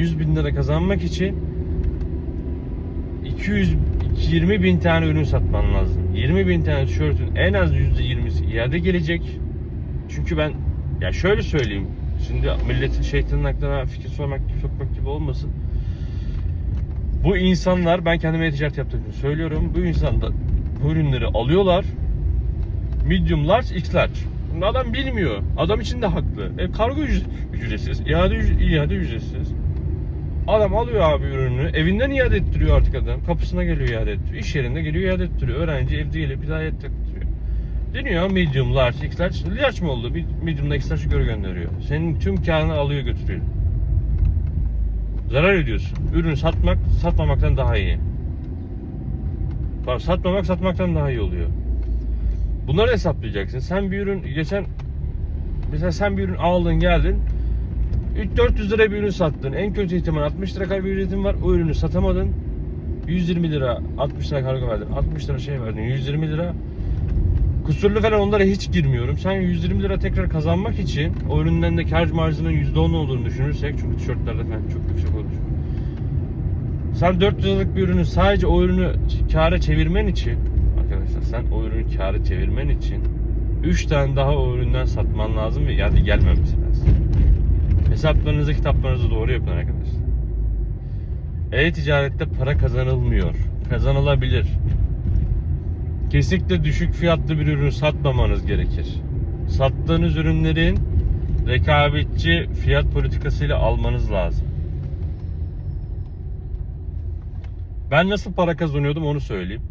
100 bin lira kazanmak için 220 bin tane ürün satman lazım. 20 bin tane tişörtün en az %20'si iade gelecek. Çünkü ben ya şöyle söyleyeyim. Şimdi milletin şeytanın aklına fikir sormak sokmak gibi olmasın. Bu insanlar ben kendime e-ticaret yaptığım için söylüyorum. Bu insanlar bu ürünleri alıyorlar. Medium large, X large. Adam bilmiyor. Adam için de haklı. E, kargo ücret- ücretsiz. iade, üc- iade ücretsiz. Adam alıyor abi ürünü. Evinden iade ettiriyor artık adam. Kapısına geliyor iade ettiriyor. İş yerinde geliyor iade ettiriyor. Öğrenci evde gelip iade ettiriyor. Deniyor medium, large, X large. Large mı oldu? Bir Medium'da X large'ı göre gönderiyor. Senin tüm karını alıyor götürüyor. Zarar ediyorsun. Ürünü satmak, satmamaktan daha iyi. Satmamak satmaktan daha iyi oluyor. Bunları hesaplayacaksın. Sen bir ürün geçen mesela sen bir ürün aldın geldin 3-400 lira bir ürün sattın. En kötü ihtimal 60 lira kargo ücretin var. O ürünü satamadın. 120 lira 60 lira kargo verdin. 60 lira şey verdin. 120 lira Kusurlu falan onlara hiç girmiyorum. Sen 120 lira tekrar kazanmak için o üründen de kar marjının %10 olduğunu düşünürsek çünkü tişörtlerde falan çok yüksek olur. Sen 400 liralık bir ürünü sadece o ürünü kâra çevirmen için arkadaşlar sen o ürünü kâra çevirmen için 3 tane daha o üründen satman lazım ve yani gelmemesi. Hesaplarınızı kitaplarınızı doğru yapın arkadaşlar. E-ticarette para kazanılmıyor. Kazanılabilir. Kesinlikle düşük fiyatlı bir ürün satmamanız gerekir. Sattığınız ürünlerin rekabetçi fiyat politikasıyla almanız lazım. Ben nasıl para kazanıyordum onu söyleyeyim.